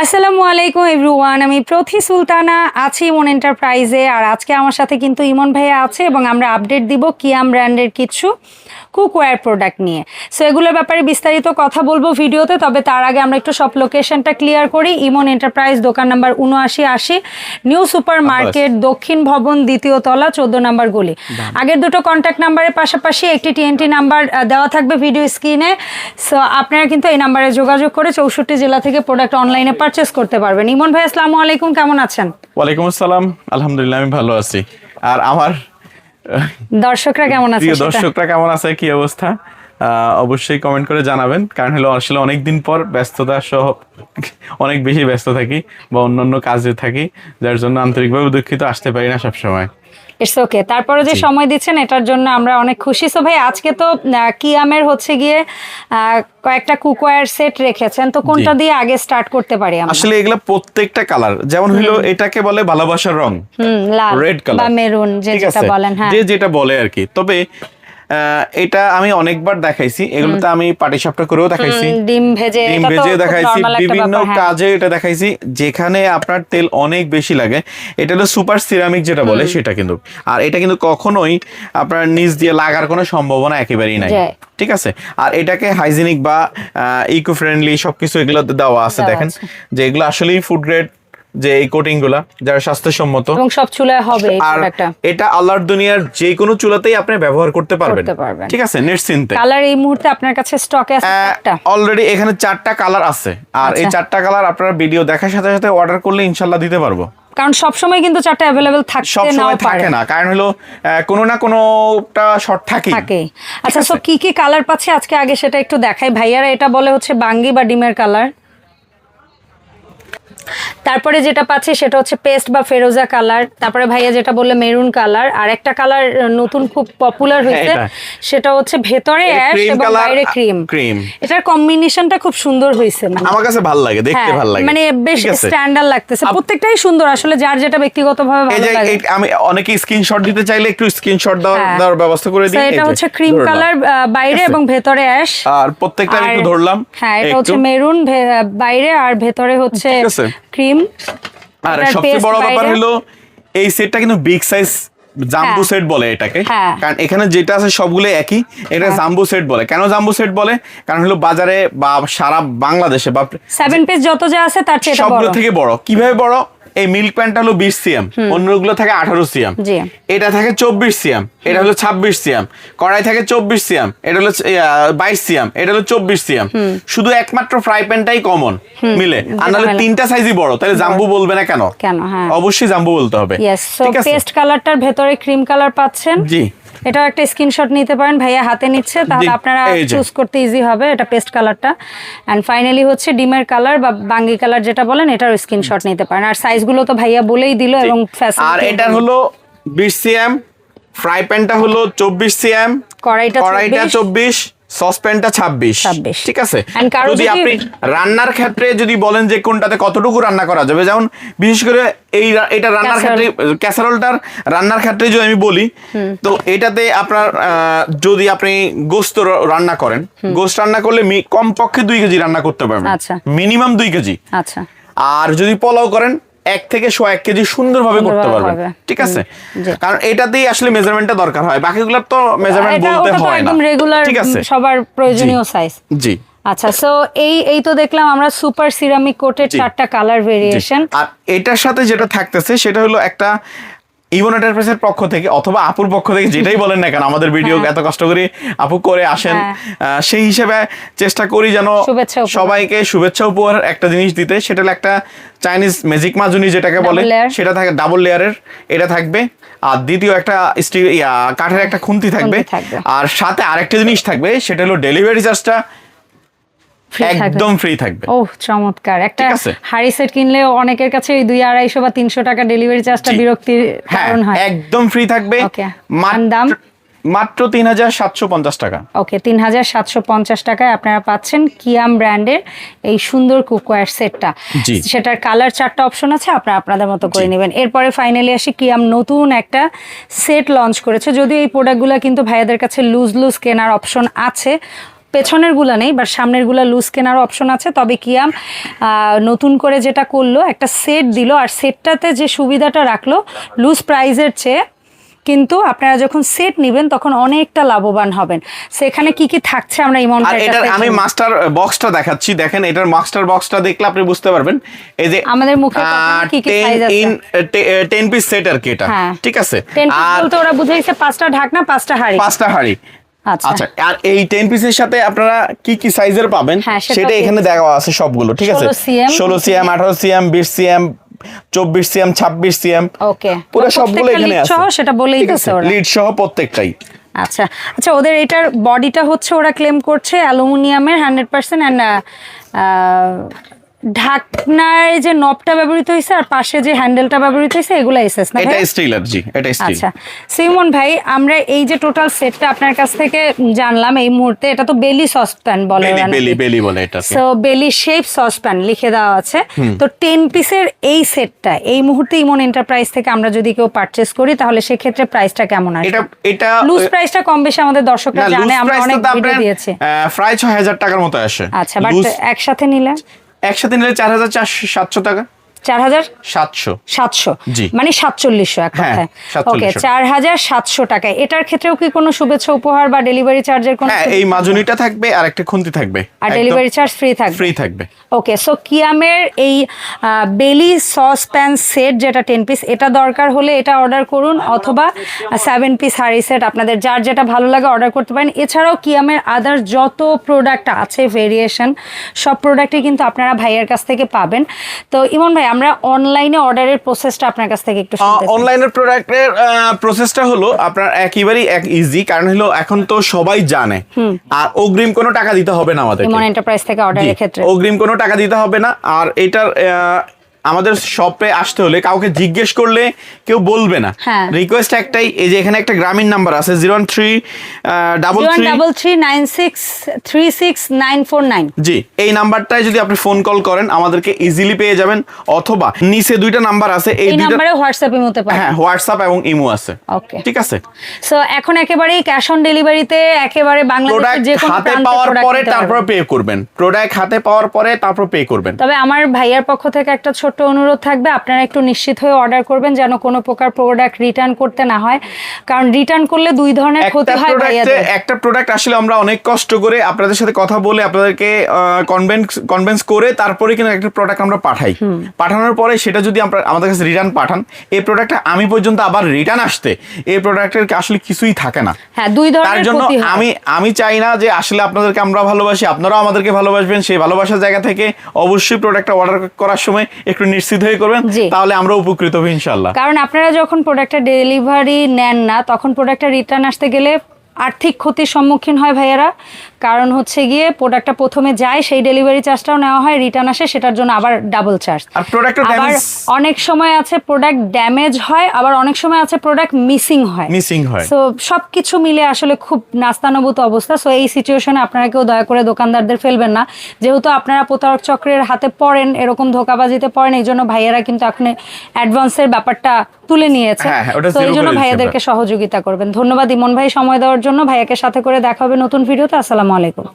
আসসালামু আলাইকুম এভরিওয়ান, আমি প্রথি সুলতানা, আছি ইমন এন্টারপ্রাইজে। আর আজকে আমার সাথে কিন্তু ইমন ভাইয়া আছে এবং আমরা আপডেট দিব কিয়াম ব্র্যান্ডের কিছু। কুকওয়্যার প্রোডাক্ট নিয়ে। সো এগুলোর ব্যাপারে বিস্তারিত কথা বলব ভিডিওতে তবে তার আগে আমরা একটু সব লোকেশনটা ক্লিয়ার করি। ইমন এন্টারপ্রাইজ দোকান নাম্বার উনআশি আশি নিউ সুপার মার্কেট দক্ষিণ ভবন দ্বিতীয় তলা চোদ্দ নাম্বার গলি। আগের দুটো কন্ট্যাক্ট নাম্বারের পাশাপাশি একটি টিএনটি নাম্বার দেওয়া থাকবে ভিডিও স্ক্রিনে সো আপনারা কিন্তু এই নাম্বারে যোগাযোগ করে চৌষট্টি জেলা থেকে প্রোডাক্ট অনলাইনে পারচেস করতে পারবেন। ইমন ভাই আসসালামু আলাইকুম কেমন আছেন? ওয়ালাইকুম আসসালাম। আলহামদুলিল্লাহ আমি ভালো আছি। আর আমার দর্শকরা কেমন আছে দর্শকরা কেমন আছে? কি অবস্থা? আহ, অবশ্যই কমেন্ট করে জানাবেন। কারণ হলো আসলে অনেকদিন পর ব্যস্ততা সহ অনেক বেশি ব্যস্ত থাকি বা অন্যান্য কাজে থাকি যার জন্য আন্তরিকভাবে দুঃখিত আসতে পারি না সবসময়। ইটস ওকে তারপরে যে সময় দিচ্ছেন এটার জন্য আমরা অনেক খুশি। সো ভাই আজকে তো কিয়ামের হচ্ছে গিয়ে আহ, কয়েকটা কুকওয়্যার সেট রেখেছেন। তো কোনটা দিয়ে আগে স্টার্ট করতে পারি আমরা? আসলে এগুলা প্রত্যেকটা কালার যেমন হলো এটাকে বলে ভালোবাসার রং। হুম লাল রেড কালার বা মেরুন যে যেটা বলেন হ্যাঁ। যে যেটা বলে আর কি। তবে এটা আমি অনেকবার দেখাইছি। এগুলোতে আমি পাটিসাপটা করেও দেখাইছি। ডিম ভেজে ডিম ভেজে দেখাইছি। বিভিন্ন হ্যাঁ। কাজে এটা দেখাইছি। যেখানে আপনার তেল অনেক বেশি লাগে এটা হলো সুপার সিরামিক যেটা বলে সেটা কিন্তু। আর এটা কিন্তু কখনোই আপনার নিচ দিয়ে লাগার কোনো সম্ভাবনা একেবারেই নাই। ঠিক আছে? আর এটাকে হাইজিনিক বা ইকো ফ্রেন্ডলি সবকিছু এগুলো দেওয়া আছে দেখেন। যে এগুলো আসলেই ফুড গ্রেড যে এই কোটিংগুলা যারা স্বাস্থ্যসম্মত। এবং সব চুলায় হবে আর এটা আল্লাহর দুনিয়ার যে কোনো চুলাতেই আপনি ব্যবহার করতে পারবেন। ঠিক আছে নিশ্চিন্তে কালার এই মুহূর্তে আপনার কাছে স্টকে আছে একটা অলরেডি এখানে চারটা কালার আছে। আর এই আচ্ছা। চারটা কালার আপনারা ভিডিও দেখার সাথে সাথে অর্ডার করলে ইনশাল্লাহ দিতে পারব। কারণ সব সময় কিন্তু চারটা অ্যাভেলেবেল থাকতে সব নাও সময় থাকে না। কারণ হলো কোনো না কোনোটা শর্ট থাকে। থাকে আচ্ছা সো কি কি কালার পাচ্ছি? আজকে আগে সেটা একটু দেখাই। ভাইয়ারা এটা বলে হচ্ছে বাঙ্গি বা ডিমের কালার তারপরে যেটা পাচ্ছি সেটা হচ্ছে পেস্ট বা ফেরোজা কালার। তারপরে ভাইয়া যেটা বললে মেরুন কালার। আর একটা কালার নতুন খুব পপুলার হয়েছে সেটা হচ্ছে ভেতরে অ্যাশ এবং বাইরে ক্রিম cream। এটার কম্বিনেশনটা খুব সুন্দর হয়েছে। মানে আমার কাছে ভালো লাগে দেখতে হ্যাঁ, ভালো লাগে। মানে বেশ স্ট্যান্ডার্ড লাগতেছে। প্রত্যেকটাই সুন্দর আসলে যার যেটা ব্যক্তিগতভাবে ভালো লাগে। এই- আমি অনেকে স্ক্রিনশট দিতে চাইলে একটু স্ক্রিনশট দেওয়ার হ্যাঁ। ব্যবস্থা করে দিই। এটা হচ্ছে ক্রিম। কালার বাইরে এবং ভেতরে অ্যাশ আর প্রত্যেকটা আমি একটু ধরলাম। হ্যাঁ এটা হচ্ছে মেরুন বাইরে আর ভেতরে হচ্ছে আছে। ক্রিম আর সবচেয়ে বড় ব্যাপার হলো এই সেটটা কিন্তু বিগ সাইজ জাম্বু হ্যাঁ। সেট বলে এটাকে। হ্যাঁ। কারণ এখানে যেটা আছে সবগুলো একই এটা জাম্বু সেট বলে। কেন জাম্বু সেট বলে? কারণ হলো বাজারে বা সারা বাংলাদেশে বা সেভেন পিস যত যা আছে তার চেয়ে সবগুলো থেকে বড়। কীভাবে বড়? এই মিল্ক প্যান্টটা হলো বিশ সিএম অন্যগুলো থাকে আঠারো সিএম এটা থাকে চব্বিশ সিএম এটা হলো ছাব্বিশ সিএম কড়াই থাকে চব্বিশ সিএম এটা হলো বাইশ সিএম এটা হলো চব্বিশ সিএম শুধু একমাত্র ফ্রাই প্যানটাই কমন মিলে। আর নাহলে। তিনটা সাইজই বড় তাহলে জাম্বু বলবে না কেন? কেন? হ্যাঁ। অবশ্যই জাম্বু বলতে হবে। ঠিক আছে? পেস্ট কালারটার ভেতরে ক্রিম কালার পাচ্ছেন? জি। এটা একটা স্ক্রিনশট নিতে পারেন। ভাইয়া হাতে নিচ্ছে তাহলে আপনারা চুজ করতে ইজি হবে এটা পেস্ট কালারটা অ্যান্ড ফাইনালি হচ্ছে ডিমের কালার বা বাঙ্গি কালার যেটা বলেন এটার স্ক্রিনশট নিতে পারেন। আর সাইজগুলো তো ভাইয়া বলেই দিল এবং আর এটার হলো বিশ সিএম ফ্রাই প্যানটা হলো চব্বিশ সিএম কড়াইটা কড়াইটা 24 চব্বিশ সসপ্যানটা ছাব্বিশ। 26 ঠিক আছে? যদি আপনি রান্নার ক্ষেত্রে যদি বলেন যে কোনটাতে কতটুকু রান্না করা যাবে যেমন বিশেষ করে এই এটা রান্নার ক্ষেত্রে ক্যাসারোলটার রান্নার ক্ষেত্রে যদি আমি বলি তো এটাতে আপনার যদি আপনি গোস্ত রান্না করেন গোস্ত রান্না করলে কমপক্ষে দুই কেজি রান্না করতে পারবেন। আচ্ছা। মিনিমাম দুই কেজি। আচ্ছা। আর যদি পোলাও করেন এক থেকে শো এক কেজি সুন্দরভাবে করতে পারবে পারবেন। ঠিক আছে। কারণ এটাতেই আসলে মেজারমেন্টটা দরকার হয়। বাকিগুলোর তো মেজারমেন্ট বলতে হয় না। একদম রেগুলার ঠিক আছে? সবার প্রয়োজনীয় সাইজ জি। আচ্ছা সো এই এই তো দেখলাম আমরা সুপার সিরামিক কোটের চারটা কালার ভেরিয়েশন আর এটার সাথে যেটা থাকতেছে সেটা হলো একটা ইভন এন্টারপ্রাইজের পক্ষ থেকে অথবা আপুর পক্ষ থেকে যেটাই বলেন না কেন আমাদের ভিডিও হ্যাঁ। এত কষ্ট করে আপু করে আসেন হ্যাঁ। সেই হিসেবে চেষ্টা করি যেন সবাইকে শুভেচ্ছা উপহার একটা জিনিস দিতে সেটা হলো একটা চাইনিজ ম্যাজিক মাজুনি যেটাকে বলে সেটা থাকে ডাবল লেয়ারের এটা থাকবে আর দ্বিতীয় একটা স্টিল কাঠের একটা খুন্তি থাকবে। আর সাথে আরেকটা জিনিস থাকবে সেটা হলো ডেলিভারি চার্জটা একদম ফ্রি থাকবে। ও চমৎকার। একটা হাড়ি সেট কিনলে অনেকের কাছে দুই আড়াইশো বা তিনশো টাকা ডেলিভারি চার্জটা বিরক্তির হ্যাঁ কারণ হয়। একদম ফ্রি থাকবে. দাম? মাত্র তিন হাজার সাতশো পঞ্চাশ টাকা। ওকে তিন হাজার সাতশো পঞ্চাশ টাকায় আপনারা পাচ্ছেন কিয়াম ব্র্যান্ডের এই সুন্দর কুকওয়্যার সেটটা সেটার কালার চারটা অপশন আছে আপনারা আপনাদের মতো করে নেবেন। এরপরে ফাইনালি আসি কিয়াম নতুন একটা সেট লঞ্চ করেছে। যদিও এই প্রোডাক্টগুলো কিন্তু ভাইয়াদের কাছে লুজ লুজ কেনার অপশন আছে পেছনেরগুলা নেই বাট সামনেরগুলা লুজ কেনার অপশন আছে। তবে কিয়াম নতুন করে যেটা করল একটা সেট দিল আর সেটটাতে যে সুবিধাটা রাখল লুজ প্রাইজের চেয়ে কিন্তু আপনারা যখন সেট নেবেন তখন অনেকটা লাভবান হবেন। সেখানে কি কি থাকছে আমরা ইমন কাছে আমি মাস্টার বক্সটা দেখাচ্ছি। দেখেন এটার মাস্টার বক্সটা দেখলে আপনি বুঝতে পারবেন। এই যে আমাদের না, কি কি size আছে? ইন টেন পিস সেট আর কি এটা। হ্যাঁ। ঠিক আছে? আর বলতে ওরা বুঝাইছে পাঁচটা ঢাকনা পাঁচটা হাড়ি। পাঁচটা হাড়ি। আচ্ছা। আচ্ছা আর এই পিসের সাথে আপনারা কি কি সাইজের পাবেন? হ্যাঁ, সেটা এখানে। দেওয়া আছে সবগুলো ঠিক আছে? 16 cm, ষোলো সিএম আঠারো সিএম বিশ সিএম চব্বিশ সিএম ছাব্বিশ সিএম ওকে। পুরো সবগুলো এখানে আছে। সেটা বলেই? ওরা। লিড সহ প্রত্যেকটাই। আচ্ছা আচ্ছা ওদের এটার বডিটা হচ্ছে ওরা ক্লেম করছে অ্যালুমিনিয়ামের হান্ড্রেড পার্সেন্ট অ্যান্ড ঢাকনায় যে নবটা ব্যবহৃত হয়েছে আর পাশে যে হ্যান্ডেলটা ব্যবহৃত হয়েছে এগুলো এসএস না এটা স্টিলার জি এটা স্টিল। আচ্ছা। সিমন ভাই আমরা এই যে টোটাল সেটটা আপনার কাছ থেকে জানলাম এই মুহূর্তে এটা তো বেলি সসপ্যান বলে বেলি বেলি বেলি বলে এটা সো বেলি শেপ সসপ্যান লিখে দেওয়া আছে। তো টেন পিসের এই সেটটা এই মুহূর্তে ইমন এন্টারপ্রাইজ থেকে আমরা যদি কেউ পারচেস করি তাহলে সেক্ষেত্রে প্রাইসটা কেমন আসবে? এটা এটা লুজ প্রাইসটা কম বেশি আমাদের দর্শকরা জানে আমরা অনেক ভিডিও দিয়েছি। প্রায় ছয় হাজার টাকার মতো আসে। আচ্ছা বাট একসাথে নিলে? একসাথে নিলে চার হাজার চারশো সাতশো টাকা। চার হাজার সাতশো। সাতশো মানে সাতচল্লিশশো এক হ্যাঁ, কথায়। ওকে চার হাজার সাতশো টাকায় এটার ক্ষেত্রেও কি কোনো শুভেচ্ছা উপহার বা ডেলিভারি চার্জের কোনো হ্যাঁ এই মাজুনিটা থাকবে আর একটা খুন্তি থাকবে। আর ডেলিভারি চার্জ ফ্রি থাকবে? ফ্রি থাকবে। ওকে সো কিয়ামের এই বেলি সস প্যান সেট যেটা টেন পিস এটা দরকার হলে এটা অর্ডার করুন অথবা সেভেন পিস হাড়ি সেট আপনাদের যার যেটা ভালো লাগে অর্ডার করতে পারেন। এছাড়াও কিয়ামের আদার যত প্রোডাক্ট আছে ভেরিয়েশন সব প্রোডাক্টই কিন্তু আপনারা ভাইয়ের কাছ থেকে পাবেন। তো ইমন ভাই আমরা অনলাইনে অর্ডারের প্রসেসটা আপনার কাছ থেকে একটু। অনলাইনের প্রোডাক্টের প্রসেসটা হলো আপনার একেবারেই এক ইজি কারণ হলো এখন তো সবাই জানে। আর অগ্রিম কোনো টাকা দিতে হবে না আমাদের ইমন এন্টারপ্রাইজ থেকে অর্ডারের ক্ষেত্রে। অগ্রিম কোনো টাকা দিতে হবে না। আর এটার আমাদের শপে আসতে হলে কাউকে জিজ্ঞেস করলে কেউ বলবে না। হ্যাঁ। রিকোয়েস্ট একটাই এই যে এখানে একটা গ্রামীণ নাম্বার আছে zero one three double double three nine six three six nine four nine জি এই নাম্বারটায় যদি আপনি ফোন কল করেন আমাদেরকে ইজিলি পেয়ে যাবেন অথবা নিচে দুইটা নাম্বার আছে এই নাম্বারে হোয়াটসঅ্যাপে মতে পারেন হ্যাঁ হোয়াটসঅ্যাপ এবং ইমো আছে। ওকে ঠিক আছে? সো এখন একেবারেই ক্যাশ অন ডেলিভারিতে একেবারে বাংলাদেশের যে কোনো হাতে পাওয়ার পরে তারপর পে করবেন। প্রোডাক্ট হাতে পাওয়ার পরে তারপর পে করবেন। তবে আমার ভাইয়ার পক্ষ থেকে একটা ছোট্ট অনুরোধ থাকবে আপনারা একটু নিশ্চিত হয়ে অর্ডার করবেন যেন কোনো প্রকার প্রোডাক্ট রিটার্ন করতে না হয়। কারণ রিটার্ন করলে দুই ধরনের ক্ষতি হয় ভাইয়াদের। একটা প্রোডাক্ট আসলে আমরা অনেক কষ্ট করে আপনাদের সাথে কথা বলে আপনাদেরকে কনভেন্স কনভেন্স করে তারপরে কিন্তু একটা প্রোডাক্ট আমরা পাঠাই। পাঠানোর পরে সেটা যদি আমরা আমাদের কাছে রিটার্ন পাঠান এই প্রোডাক্টটা আমি পর্যন্ত আবার রিটার্ন আসতে এই প্রোডাক্টের আসলে কিছুই থাকে না। হ্যাঁ দুই তার ধরনের জন্য আমি আমি চাই না যে আসলে আপনাদেরকে আমরা ভালোবাসি আপনারাও আমাদেরকে ভালোবাসবেন সেই ভালোবাসার জায়গা থেকে অবশ্যই প্রোডাক্টটা অর্ডার করার সময় একটু নিশ্চিত হয়ে করবেন তাহলে আমরা উপকৃত হব ইনশাল্লাহ কারণ আপনারা যখন প্রোডাক্টটা ডেলিভারি নেন না তখন প্রোডাক্টটা রিটার্ন আসতে গেলে আর্থিক ক্ষতির সম্মুখীন হয় ভাইয়েরা। কারণ হচ্ছে গিয়ে প্রোডাক্টটা প্রথমে যায় সেই ডেলিভারি চার্জটাও নেওয়া হয় রিটার্ন আসে সেটার জন্য আবার ডাবল চার্জ আবার অনেক সময় আছে প্রোডাক্ট ড্যামেজ হয় আবার অনেক সময় আছে প্রোডাক্ট মিসিং হয়। মিসিং হয়। সো সবকিছু মিলে আসলে খুব নাস্তানুভূত অবস্থা। সো এই সিচুয়েশনে আপনারা কেউ দয়া করে দোকানদারদের ফেলবেন না। যেহেতু আপনারা প্রতারক চক্রের হাতে পড়েন এরকম ধোকাবাজিতে পড়েন এই জন্য ভাইয়েরা কিন্তু এখন অ্যাডভান্সের ব্যাপারটা তুলে নিয়েছে। হ্যাঁ, হ্যাঁ, তো এই জন্য ভাইয়াদেরকে সহযোগিতা করবেন। ধন্যবাদ ইমন ভাই সময় দেওয়ার জন্য ভাইয়াকে সাথে করে দেখা হবে নতুন ভিডিওতে। আসসালামু আলাইকুম।